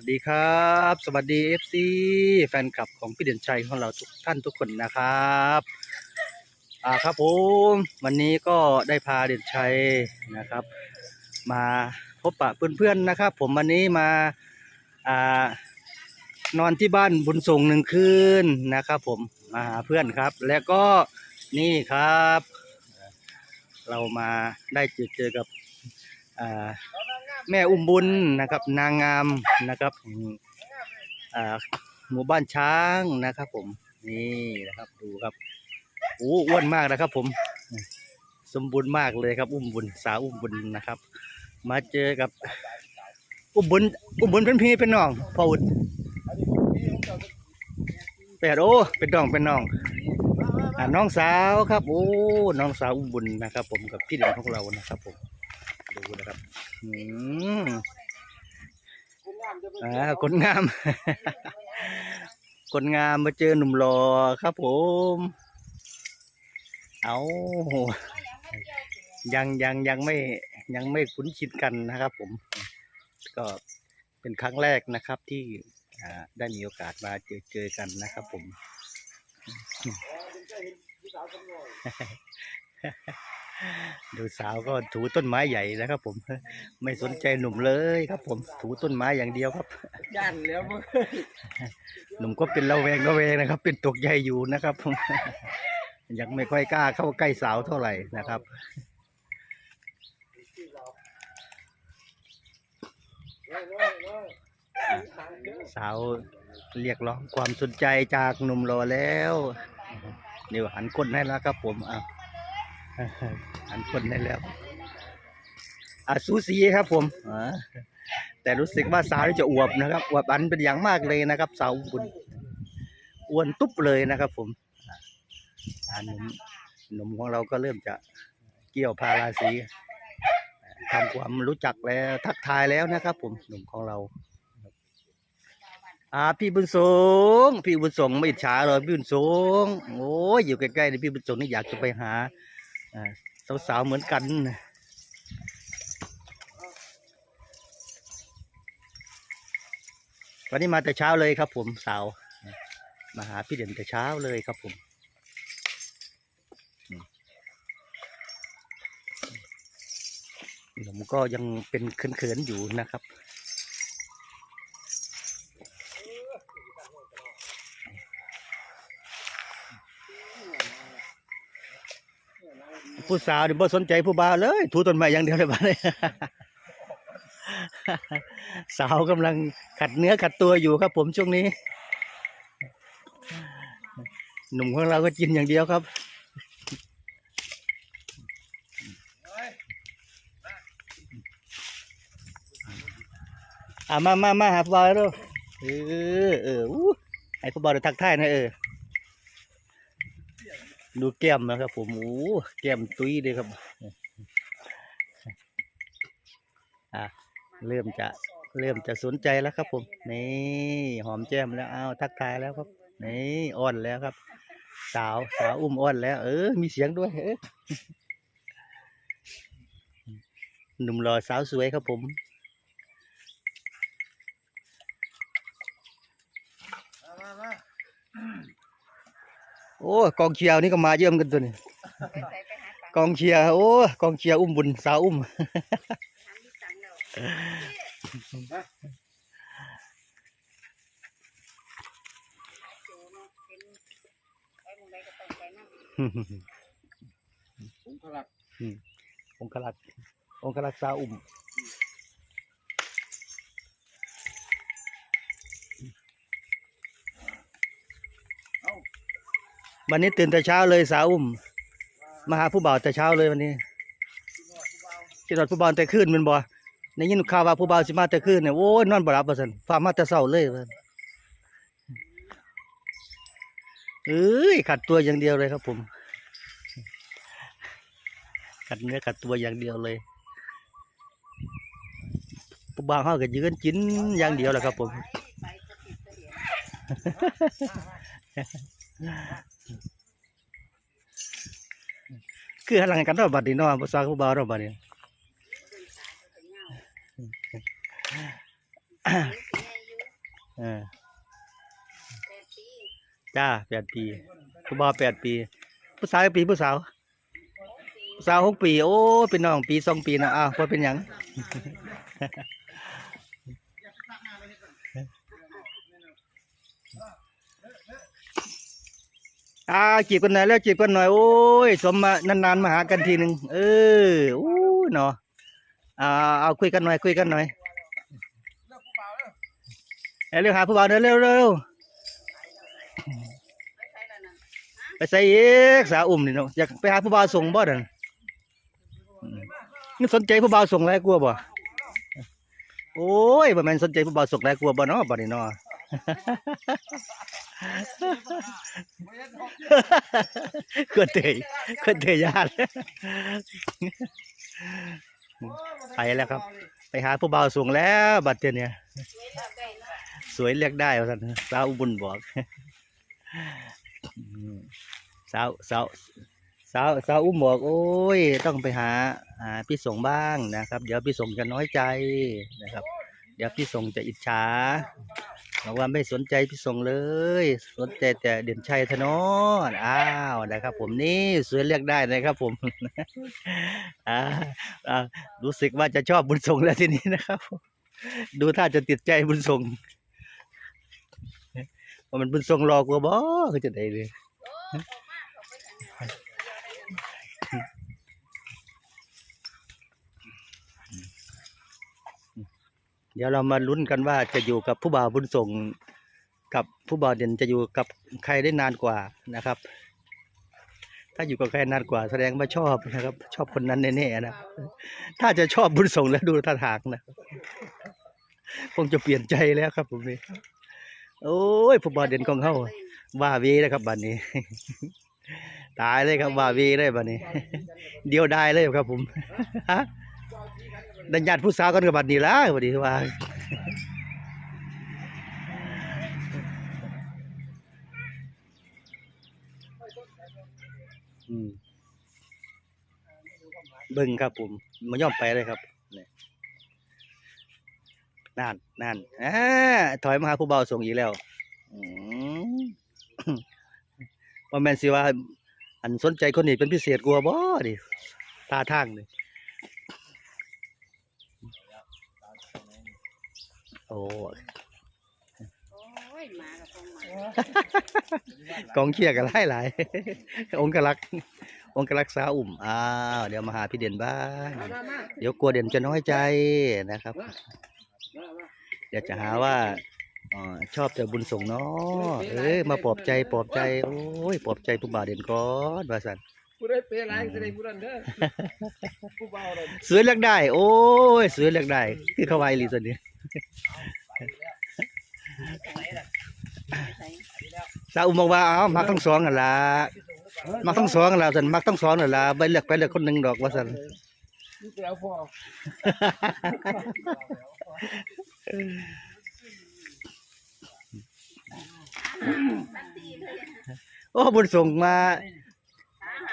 วัสดีครับ สวัสดีเอฟซีแฟนคลับของพี่เด่นชัยของเราทุกท่านทุกคนนะครับอ่าครับผมวันนี้ก็ได้พาเด่นชัยนะครับ มาพบปะเพื่อนๆนะครับ ผมวันนี้มาอ่านอนที่บ้านบุญส่งหนึ่งคืนนะครับ ผมมาหาเพื่อนครับ แล้วก็นี่ครับ เรามาได้เจอเจอกับอ่า แม่อุ้มบุญนะครับ นางงามนะครับหมู่บ้านช้างนะครับ ผมนี่นะครับดูครับโอ้อ้วนมากนะครับ ผม สมบูรณ์มากเลยครับ อุ้มบุญสาวอุ้มบุญนะครับ มาเจอกับ อุ้มบุญอุ้มบุญเป็นพี่เป็นน้องพ่ออุดแปดโอ้เป็นน้องเป็นน้องน้องสาวครับ โอ้น้องสาวอุ้มบุญนะครับ ผมกับพี่เด่นของเรานะครับผม อืมอ่าคนงาม คนงามมาเจอหนุ่มหล่อครับผม เอายังยังยังไม่ยังไม่คุ้นชินกันนะครับผม ก็เป็นครั้งแรกนะครับที่อ่าได้มีโอกาสมาเจอเจอกันนะครับผม ดูสาวก็ถูต้นไม้ใหญ่นะครับ ผม ไม่สนใจหนุ่มเลยครับ ผมถูต้นไม้อย่างเดียวครับย่านแล้วมึงหนุ่มก็เป็นระแวงระแวงนะครับ เป็นตกใหญ่อยู่นะครับผมยังไม่ค่อยกล้าเข้าใกล้สาวเท่าไหร่นะครับสาวเรียกร้องความสนใจจากหนุ่มรอแล้วเดี๋ยวหันก้นให้แล้วครับผมอะ หันก้นให้แล้วอะสูสีครับผมแต่รู้สึกว่าสาวนี่จะอวบนะครับอวบอันเป็นอย่างมากเลยนะครับสาวบุญอ้วนตุ๊บเลยนะครับ ผมหนุ่มหนุ่มของเราก็เริ่มจะเกี่ยวพาราสีทำความรู้จักแล้วทักทายแล้วนะครับ ผมหนุ่มของเราอ่าพี่บุญสงพี่บุญสงไม่อิจฉาเลยพี่บุญสงโอ้ยอยู่ใกล้ๆนี่พี่บุญสงนี่อยากจะไปหา สาวๆเหมือนกันวันนี้มาแต่เช้าเลยครับผมสาวมาหาพี่เด่นแต่เช้าเลยครับผมอืมผมก็ยังเป็นเขินๆอยู่นะครับ ผู้สาวนี่บ่สนใจผู้บ่าวเลยถูต้นไม้อย่างเดียวเลยบ้านนี้สาวกำลังขัดเนื้อขัดตัวอยู่ครับ ผมช่วงนี้ หนุ่มของเราก็กินอย่างเดียวครับ อ่ามามามาหาผู้บ่าวแล้วเอเออเอออู้ให้ผู้บ่าวได้ทักทายนะเออ ดูแก้มนะครับ ผมโอ้แก้มตุ้ยเลยครับอะเริ่มจะเริ่มจะสนใจแล้วครับ ผม นี่หอมแก้มแล้วอ้าวทักทายแล้วครับ นี่อ้อนแล้วครับ สาวสาวอุ้มอ้อนแล้ว เออ มีเสียงด้วยเออหนุ่มหล่อสาวสวยครับผมมามา โอ้กองเชียร์นี่ก็มาเยี่ยมกันตัวนี้กองเชียร์โอ้กองเชียร์อุ้มบุญสาวอุ้มผมพลักองคลักษ์องคลักษ์สาวอุ้ม วันนี้ตื่นแต่เช้าเลยสาวอุ้มมาหาผู้บ่าวแต่เช้าเลยวันนี้ที่นอนผู้บ่าวแต่คืนมันบ่ในยินข่าวว่าผู้บ่าวสิมาแต่คืนเนี่ยโอ้ยนอนบ่หลับว่าซั่นฟ้ามาแต่เช้าเลยเอ้ยขัดตัวอย่างเดียวเลยครับ ผม ขัดเนื้อขัดตัวอย่างเดียวเลยผู้บ่าวเขาก็ยืนกินอย่างเดียวแหละครับ ผม คือหลังกันเนาะบัดนี้เนาะบ่ซาผู้บ่าวเนาะบัดนี้เออจ้าแปดปีผู้บ่าวแปดปี ผู้สาวปีผู้สาวผู้สาวหกปี โอ้เป็นน้องปีสองปีนะอ้าวพอเป็นหยัง อ่าจีบกันหน่อยแล้วจีบกันหน่อยโอ้ยสมมานานๆมาหากันทีหนึ่งเออโอ้ยเนาะอ่าเอาคุยกันหน่อยคุยกันหน่อยเอาเร็วหาผู้บ่าวเร็วเร็วเร็วไปใส่เอกสาวอุ่มนี่เนาะอยากไปหาผู้บ่าวส่งบ่เดันนี่สนใจผู้บ่าวส่งไรกลัวบ่โอ้ยบ่แม่นสนใจผู้บ่าวส่งไรกลัวบ่เนาะบ่นี่เนาะ ก็เตยก็เตยยานไปแล้วครับ ไปหาผู้บ่าวสูงแล้วบัดเดี๋ยวนี้สวยเรียกได้ว่าท่านสาวอุบุญบอกสาวสาวสาวสาวอุ้มบอกโอ้ย ต้องไปหาหาพี่ส่งบ้างนะครับ เดี๋ยวพี่ส่งจะน้อยใจนะครับ เดี๋ยวพี่ส่งจะอิจฉา บอกว่าไม่สนใจพี่ส่งเลย สนใจแต่เด่นชัยธนอนอ้าวนะครับ ผมนี่สวยเรียกได้นะครับ ผมอ่าอ่ารู้สึกว่าจะชอบบุญส่งแล้วทีนี้นะครับ ดูถ้าจะติดใจบุญส่งว่ามันบุญส่งรอกว่าบ่คือจะได้เลย เดี๋ยวเรามาลุ้นกันว่าจะอยู่กับผู้บ่าวบุญส่งกับผู้บ่าวเด่นจะอยู่กับใครได้นานกว่านะครับ ถ้าอยู่กับใครนานกว่า แสดงว่าชอบนะครับ ชอบคนนั้นแน่ๆนะถ้าจะชอบบุญส่งแล้วดูท่าทางนะคงจะเปลี่ยนใจแล้วครับผมนี่โอ้ยผู้บ่าวเด่นของเขาว่าวีนะครับบัดนี้ ตายเลยครับว่าวีเลยบัดนี้ เดียวได้เลยครับผมฮะ ดันญาติผู้สาวกันกับบัดนี้ละบัดนี้ว่าเบิ่งครับผมมาย่อมไปเลยครับนั่นนั่นอ่าถอยมาหาผู้เบาส่งอีกแล้วอืมว่าแม่นสิว่า อันสนใจคนนี้เป็นพิเศษกลัวบ่ดิท่าทางนี่โอ้ โอ้ยหมากับต้องหมากองเชียร์กันหลายหลายองค์กรักษ์องค์กรักษ์สาวอุ่มอ้าวเดี๋ยวมาหาพี่เด่นบ้างมามามาเดี๋ยวกลัวเด่นจะน้อยใจนะครับมามาเดี๋ยวจะหาว่าอ๋อชอบแต่บุญส่งเนาะเอ้ยมาปลอบใจปลอบใจ โอ้ยปลอบใจผู้บ่าวเด่นก่อนว่าสันผู้ได้เปรย์ไรจะได้ผู้นั้นเด้อผู้เบาเลยสวยเลือกได้ โอ้ยสวยเลือกได้ คือเขาไวาอีหลีตัวนี้ใส่สาวอุ่มบอกว่าเอามักทั้งสองกันละมักทั้งสองกันละสันมักทั้งสองกันละไปเลือกไปเลือกคนหนึ่งดอกว่าสันนี่แต่เอาพอตักตีเลยโอ้บุญส่งมา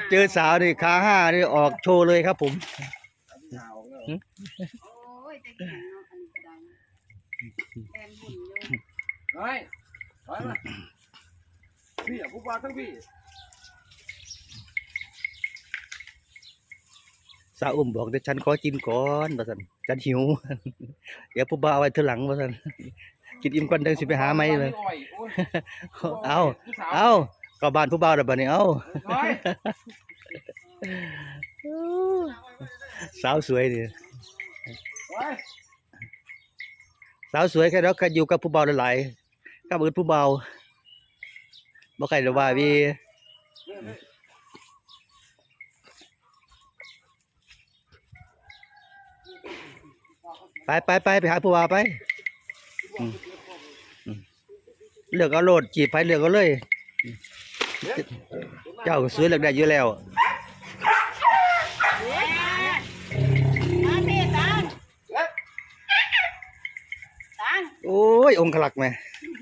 เจอสาวนี่ขาห้านี่ออกโชว์เลยครับผม เฮ้ยถอยมาพี่อะผู้เบาทั้งพี่สาวอุ่มบอกเดี๋ยวฉันขอกินก่อนว่าสันฉันหิว เดี๋ยวผู้บ่าวเอาไว้เทีหลังว่าสันกินอิ่มก่อนเดินสิไปหาไหมเลยอ้อยโอ้ยเอาผู้สาวเอาก็บ้านผู้บ่าวแล้วบัดนี้เอาถอยสาวสวยนี่ถอย สาวสวยแค่เราก็อยู่กับผู้บ่าวหลายๆ กับอื่นผู้บ่าวบ่ใครจะว่าวีไปไปไปไปหาผู้บ่าวไปอืมอืมเลือกเอาโลดจีบไปเลือกเอาเลย เจ้าก็สวยเลือกได้อยู่แล้วมาพี่ตังตังโอ้ยองค์ขลักแม่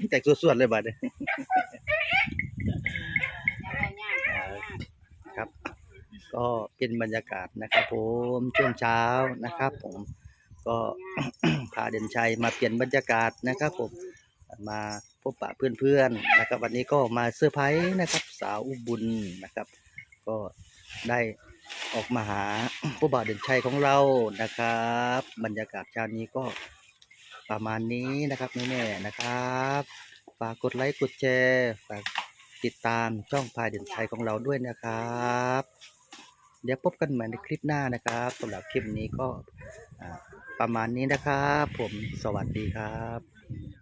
แตกสวดๆเลยบัดนี้อย่าไปย่างอย่าไปย่างครับ ก็เป็นบรรยากาศนะครับผมช่วงเช้านะครับ ผมก็พาเด่นชัยมาเปลี่ยนบรรยากาศนะครับ ผมมาพบปะเพื่อนๆนะครับ วันนี้ก็มาเซอร์ไพรส์นะครับ สาวอุบุญนะครับ ก็ได้ออกมาหาผู้บ่าวเด่นชัยของเรานะครับ บรรยากาศเช้านี้ก็ ประมาณนี้นะครับแม่ๆนะครับ ฝากกดไลค์กดแชร์ฝากติดตามช่องพายเด่นชัยของเราด้วยนะครับ เดี๋ยวพบกันใหม่ในคลิปหน้านะครับสำหรับคลิปนี้ก็ประมาณนี้นะครับ ผมสวัสดีครับ